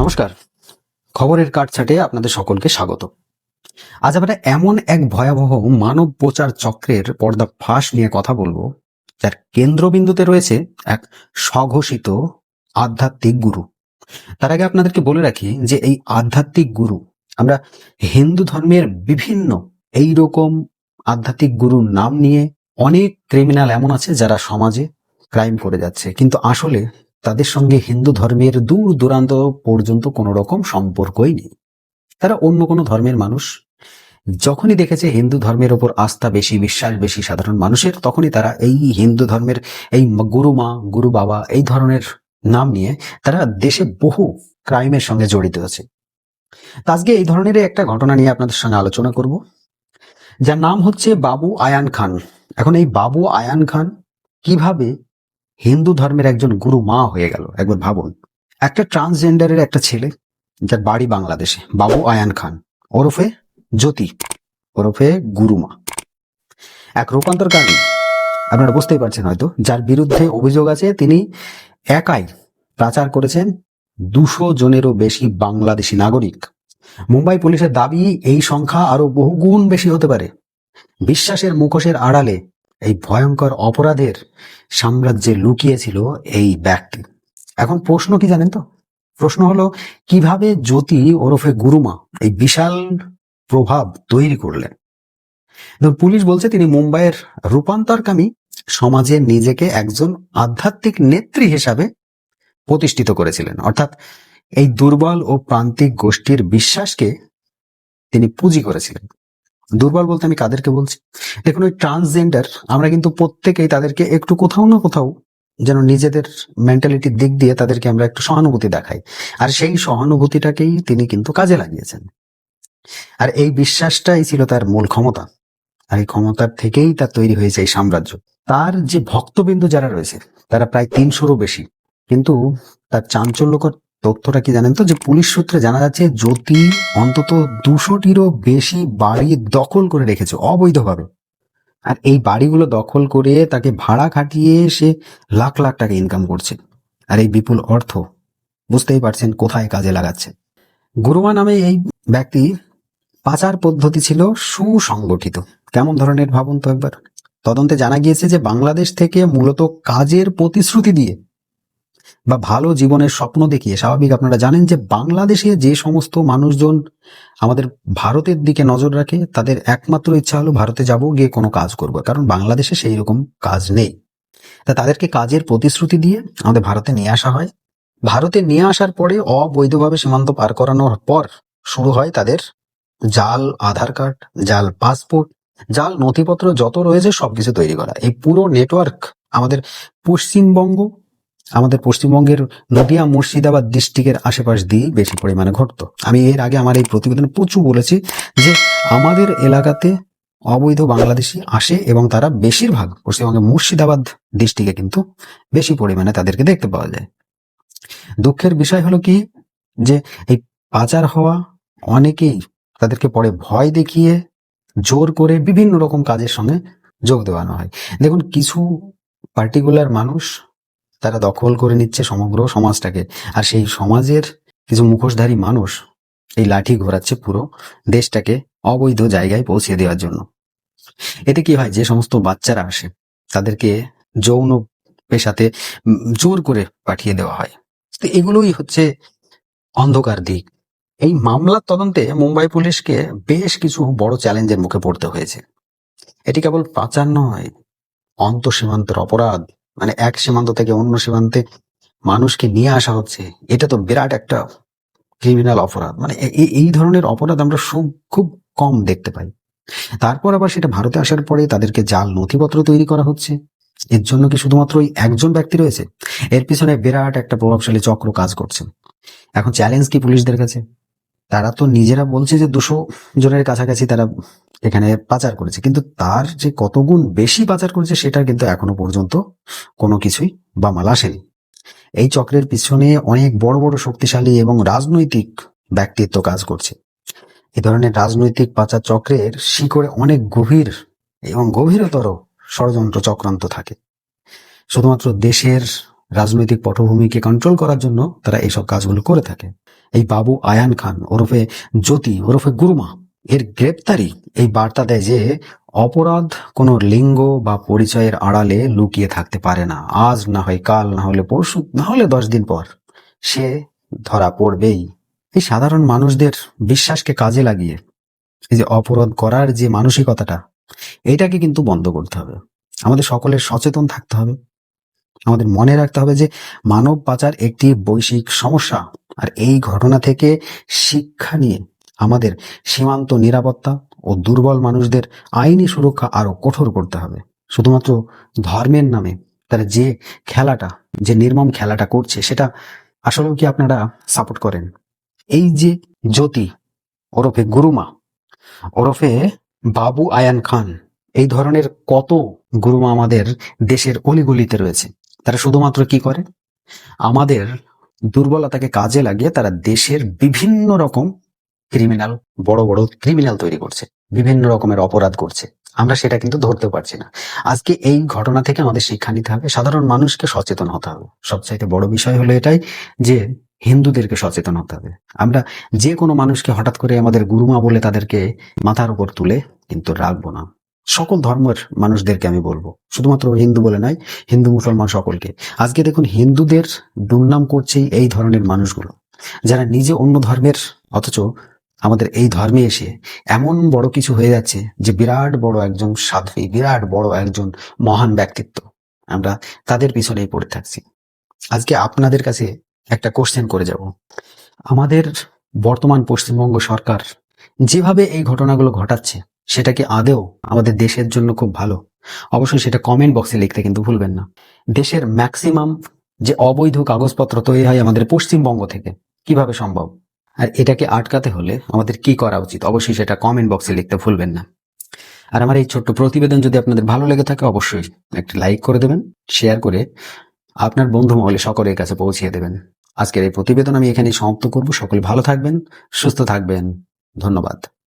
নমস্কার। খবরের কাটছাটে আপনাদের সকলকে স্বাগত। আজ আমরা এমন এক ভয়াবহ মানব প্রচার চক্রের পর্দা ফাঁস নিয়ে কথা বলব, যার কেন্দ্রবিন্দুতে রয়েছে এক স্বঘোষিত আধ্যাত্মিক গুরু। তার আগে আপনাদেরকে বলে রাখি যে এই আধ্যাত্মিক গুরু, আমরা হিন্দু ধর্মের বিভিন্ন এই রকম আধ্যাত্মিক গুরুর নাম নিয়ে অনেক ক্রিমিনাল এমন আছে যারা সমাজে ক্রাইম করে যাচ্ছে। কিন্তু আসলে তাদের সঙ্গে হিন্দু ধর্মের দূর দূরান্ত পর্যন্ত কোনো রকম সম্পর্কই নেই। তারা অন্য কোনো ধর্মের মানুষ। যখনই দেখেছে হিন্দু ধর্মের ওপর আস্থা বেশি, বিশ্বাস বেশি সাধারণ মানুষের, তখনই তারা এই হিন্দু ধর্মের, এই গুরু মা, গুরু বাবা, এই ধরনের নাম নিয়ে তারা দেশে বহু ক্রাইমের সঙ্গে জড়িত আছে। আজকে এই ধরনের একটা ঘটনা নিয়ে আপনাদের সঙ্গে আলোচনা করব। যার নাম হচ্ছে বাবু আয়ান খান। এখন এই বাবু আয়ান খান কীভাবে হিন্দু ধর্মের একজন গুরু মা হয়ে গেল, একবার ভাবুন। একটা ট্রান্সজেন্ডারের একটা ছেলে, যার বাড়ি বাংলাদেশে, বাবু আয়ান খান। ওরফে জ্যোতি, ওরফে গুরুমা এক রূপান্তরকারী, আপনারা বুঝতেই পারছেন হয়তো, যার বিরুদ্ধে অভিযোগ আছে, তিনি একাই পাচার করেছেন দুশো জনেরও বেশি বাংলাদেশি নাগরিক। মুম্বাই পুলিশের দাবি, এই সংখ্যা আরও বহুগুণ বেশি হতে পারে। বিশ্বাসের মুখোশের আড়ালে এই ভয়ঙ্কর অপরাধের সাম্রাজ্যে লুকিয়েছিল এই ব্যক্তি। এখন প্রশ্ন কি জানেন তো? প্রশ্ন হলো, কীভাবে জ্যোতি ওরফে গুরুমা এই বিশাল প্রভাব তৈরি করলেন? পুলিশ বলছে তিনি মুম্বাইয়ের রূপান্তরকামী সমাজে নিজেকে একজন আধ্যাত্মিক নেত্রী হিসাবে প্রতিষ্ঠিত করেছিলেন। অর্থাৎ এই দুর্বল ও প্রান্তিক গোষ্ঠীর বিশ্বাসকে তিনি পুঁজি করেছিলেন। দুর্বল বলতে আমি কাদেরকে বলছি? দেখুন, ওই ট্রান্সজেন্ডার আমরা কিন্তু প্রত্যেকেই তাদেরকে একটু কোথাও না কোথাও যেন নিজেদের মেন্টালিটির দিক দিয়ে তাদেরকে আমরা একটু সহানুভূতি দেখাই। আর সেই সহানুভূতিটাকেই তিনি কিন্তু কাজে লাগিয়েছেন। আর এই বিশ্বাসটাই ছিল তার মূল ক্ষমতা। আর এই ক্ষমতার থেকেই তার তৈরি হয়েছে এই সাম্রাজ্য। তার যে ভক্তবিন্দু যারা রয়েছে, তারা প্রায় তিনশোরও বেশি। কিন্তু তার চাঞ্চল্যকর তথ্যটা কি জানেন তো? যে পুলিশ সূত্রে জানা যাচ্ছে, জ্যোতি অন্তত দুশোটিরও বেশি বাড়ি দখল করে রেখেছে, অবৈধভাবে। আর এই বাড়িগুলো দখল করে তাকে ভাড়া খাটিয়ে সে লাখ লাখ টাকা ইনকাম করছে। আর এই বিপুল অর্থ বুঝতেই পারছেন কোথায় কাজে লাগাচ্ছে। গুরুমা নামে এই ব্যক্তি পাচার পদ্ধতি ছিল সুসংগঠিত। কেমন ধরনের ভাবুন তো একবার। তদন্তে জানা গিয়েছে যে বাংলাদেশ থেকে মূলত কাজের প্রতিশ্রুতি দিয়ে বা ভালো জীবনের স্বপ্ন দেখিয়ে, স্বাভাবিক আপনারা জানেন যে বাংলাদেশে যে সমস্ত মানুষজন আমাদের ভারতের দিকে নজর রাখে, তাদের একমাত্র ইচ্ছা হলো ভারতে যাব, গিয়ে কোনো কাজ করব। কারণ বাংলাদেশে সেই রকম কাজ নেই। তা তাদেরকে কাজের প্রতিশ্রুতি দিয়ে আমাদের ভারতে নিয়ে আসা হয়। ভারতে নিয়ে আসার পরে অবৈধভাবে সীমান্ত পার করানোর পর শুরু হয় তাদের জাল, আধার কার্ড, জাল পাসপোর্ট, জাল নথিপত্র যত রয়েছে সবকিছু তৈরি করা। এই পুরো নেটওয়ার্ক আমাদের পশ্চিমবঙ্গ আমাদের পশ্চিমবঙ্গের নদিয়া, মুর্শিদাবাদ ডিস্ট্রিক্টের আশেপাশ দিয়েই বেশি পরিমাণে ঘটতো। আমি এর আগে আমার এই প্রতিবেদনে প্রচুর বলেছি যে আমাদের এলাকাতে অবৈধ বাংলাদেশি আসে এবং তারা বেশিরভাগ পশ্চিমবঙ্গের মুর্শিদাবাদ ডিস্ট্রিক্টে কিন্তু বেশি পরিমাণে তাদেরকে দেখতে পাওয়া যায়। দুঃখের বিষয় হলো কি যে এই পাচার হওয়া অনেকেই তাদেরকে পরে ভয় দেখিয়ে জোর করে বিভিন্ন রকম কাজের সঙ্গে যোগ দেওয়ানো হয়। দেখুন, কিছু পার্টিকুলার মানুষ তারা দখল করে নিচ্ছে সমগ্র সমাজটাকে। আর সেই সমাজের কিছু মুখোশধারী মানুষ এই লাঠি ঘোরাচ্ছে পুরো দেশটাকে অবৈধ জায়গায় পৌঁছে দেওয়ার জন্য। এতে কি হয়? যে সমস্ত বাচ্চারা আসে, তাদেরকে যৌন পেশাতে জোর করে পাঠিয়ে দেওয়া হয়। তো এগুলোই হচ্ছে অন্ধকার দিক। এই মামলার তদন্তে মুম্বাই পুলিশকে বেশ কিছু বড় চ্যালেঞ্জের মুখে পড়তে হয়েছে। এটি কেবল পাচার নয়, অন্তঃসীমান্তের অপরাধ। মানে এক সীমান্ত থেকে অন্য সীমান্তে মানুষকে নিয়ে আসা হচ্ছে, এটা তো বিরাট একটা ক্রিমিনাল অপরাধ। মানে এই ধরনের অপরাধ আমরা খুব কম দেখতে পাই। তারপর আবার সেটা ভারতে আসার পরে তাদেরকে জাল নথিপত্র তৈরি করা হচ্ছে। এর জন্য কি শুধুমাত্র ওই একজন ব্যক্তি রয়েছে? এর পিছনে বিরাট একটা প্রভাবশালী চক্র কাজ করছে। এখন চ্যালেঞ্জ কি পুলিশদের কাছে? তারা তো নিজেরা বলছে যে দুশো জনের কাছাকাছি তারা এখানে পাচার করেছে। কিন্তু তার যে কতগুণ বেশি পাচার করেছে সেটা কিন্তু এখনও পর্যন্ত কোনো কিছুই বা মাল আসেনি। এই চক্রের পিছনে অনেক বড় বড় শক্তিশালী এবং রাজনৈতিক ব্যক্তিত্ব কাজ করছে। এই ধরনের রাজনৈতিক পাচার চক্রের শিকড়ে অনেক গভীর এবং গভীরতর ষড়যন্ত্র চক্রান্ত থাকে। শুধুমাত্র দেশের রাজনৈতিক পটভূমিকে কন্ট্রোল করার জন্য তারা এইসব কাজগুলো করে থাকে। এই বাবু আয়ান খান ওরফে জ্যোতি, ওরফে গুরুমা, এর গ্রেপ্তারি এই বার্তা দেয় যে অপরাধ কোনো লিঙ্গ বা পরিচয়ের আড়ালে লুকিয়ে থাকতে পারে না। আজ না হয় কাল, না হলে পরশু, না হলে দশ দিন পর। সে ধরা পড়বেই। এই সাধারণ মানুষদের বিশ্বাসকে কাজে লাগিয়ে এই যে অপরাধ করার যে মানসিকতাটা, এটাকে কিন্তু বন্ধ করতে হবে। আমাদের সকলের সচেতন থাকতে হবে। আমাদের মনে রাখতে হবে যে মানব পাচার একটি বৈশ্বিক সমস্যা। আর এই ঘটনা থেকে শিক্ষা নিয়ে আমাদের সীমান্ত নিরাপত্তা ও দুর্বল মানুষদের আইনি সুরক্ষা আরও কঠোর করতে হবে। শুধুমাত্র ধর্মের নামে তারা যে খেলাটা, যে নির্মম খেলাটা করছে, সেটা আসলেও কি আপনারা সাপোর্ট করেন? এই যে জ্যোতি, ওরফে গুরুমা, ওরফে বাবু আয়ান খান, এই ধরনের কত গুরুমা আমাদের দেশের অলিগলিতে রয়েছে। তারা শুধুমাত্র কি করে? আমাদের দুর্বলতাকে কাজে লাগিয়ে তারা দেশের বিভিন্ন রকম ক্রিমিনাল বড় বড় ক্রিমিনাল তৈরি করছে, বিভিন্ন রকমের অপরাধ করছে। আমরা সেটা কিন্তু ধরতে পারছি না। আজকে এই ঘটনা থেকে আমাদের শিক্ষা নিতে হবে, সাধারণ মানুষকে সচেতন হতে হবে। সবচাইতে বড় বিষয় হলো এটাই যে হিন্দুদেরকে সচেতন হতে হবে। আমরা যে কোনো মানুষকে হঠাৎ করে আমাদের গুরুমা বলে তাদেরকে মাথার উপর তুলে কিন্তু রাখব না। সকল ধর্মের মানুষদেরকে আমি বলব। শুধুমাত্র হিন্দু বলে নয় হিন্দু মুসলমান সকলকে। আজকে দেখুন হিন্দুদের দুর্নাম করছে এই ধরনের মানুষগুলো, যারা নিজে অন্য ধর্মের, অথচ আমাদের এই ধর্মে এসে এমন বড় কিছু হয়ে যাচ্ছে যে বিরাট বড় একজন সাধ্বী, বিরাট বড় একজন মহান ব্যক্তিত্ব আমরা তাদের পিছনেই পড়ে থাকছি। আজকে আপনাদের কাছে একটা কোশ্চেন করে যাব। আমাদের বর্তমান পশ্চিমবঙ্গ সরকার যেভাবে এই ঘটনাগুলো ঘটাচ্ছে সেটা কি আদেও আমাদের দেশের জন্য খুব ভালো? অবশ্যই সেটা কমেন্ট বক্সে লিখতে কিন্তু ভুলবেন না। দেশের ম্যাক্সিমাম যে অবৈধ কাগজপত্র তৈরি হয় আমাদের পশ্চিমবঙ্গ থেকে, কীভাবে সম্ভব? আর এটাকে আটকাতে হলে আমাদের কি করা উচিত? অবশ্যই সেটা কমেন্ট বক্সে লিখতে ভুলবেন না। আর আমার এই ছোট্ট প্রতিবেদন যদি আপনাদের ভালো লেগে থাকে, অবশ্যই একটা লাইক করে দেবেন শেয়ার করে আপনার বন্ধু মহলে সকলের কাছে পৌঁছিয়ে দেবেন। আজকের এই প্রতিবেদন আমি এখানে সমাপ্ত করব। সকলে ভালো থাকবেন, সুস্থ থাকবেন। ধন্যবাদ।